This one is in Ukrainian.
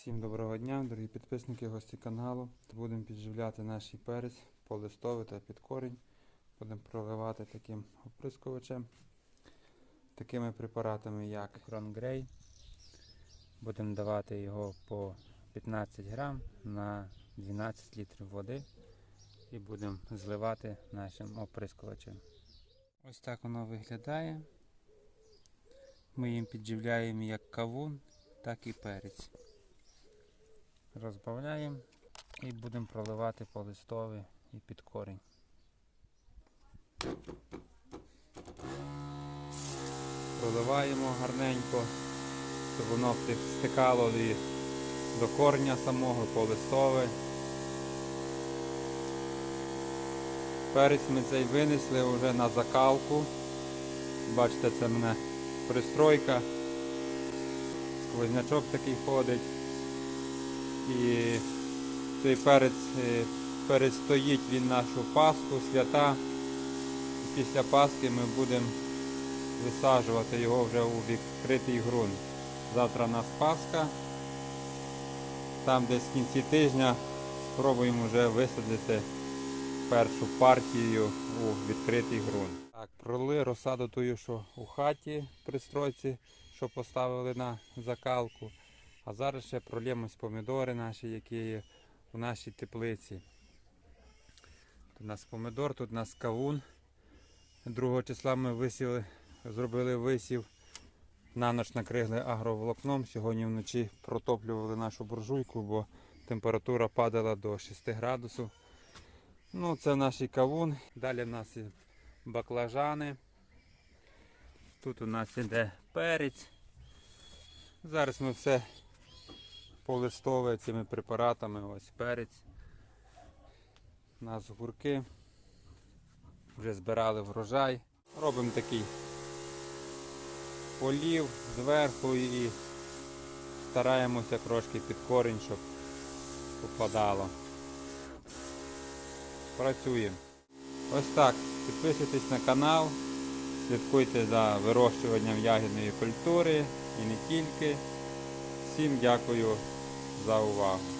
Всім доброго дня, дорогі підписники, гості каналу. Будемо підживляти наш перець по листовий та під корінь. Будемо проливати таким оприскувачем, такими препаратами, як Кронгрей. Будемо давати його по 15 грам на 12 літрів води і будемо зливати нашим оприскувачем. Ось так воно виглядає. Ми їм підживляємо як кавун, так і перець. Розбавляємо і будемо проливати по листові і під корінь. Проливаємо гарненько, щоб воно стикало до корня самого, по листове. Перець ми цей винесли вже на закалку. Бачите, це в мене пристройка. Сквознячок такий ходить. І цей перець е, перестоїть він нашу Пасху, свята. Після Пасхи ми будемо висаджувати його вже у відкритий ґрунт. Завтра у нас Пасха. Там десь в кінці тижня спробуємо вже висадити першу партію у відкритий ґрунт. Так, пролили розсаду тую, що у хаті при стройці, що поставили на закалку. А зараз ще пролємось помідори наші, які є у нашій теплиці. Тут у нас помідор, тут у нас кавун. 2 числа ми висіли, зробили висів. На ніч накрили агроволокном. Сьогодні вночі протоплювали нашу буржуйку, бо температура падала до 6 градусів. Ну, це наш кавун. Далі в нас є баклажани. Тут у нас іде перець. Зараз ми все полистовує цими препаратами. Ось перець. У нас гурки. Вже збирали врожай. Робимо такий полів зверху і стараємося трошки під корінь, щоб попадало. Працюємо. Ось так. Підписуйтесь на канал, слідкуйте за вирощуванням ягідної культури і не тільки. Всім дякую за увагу.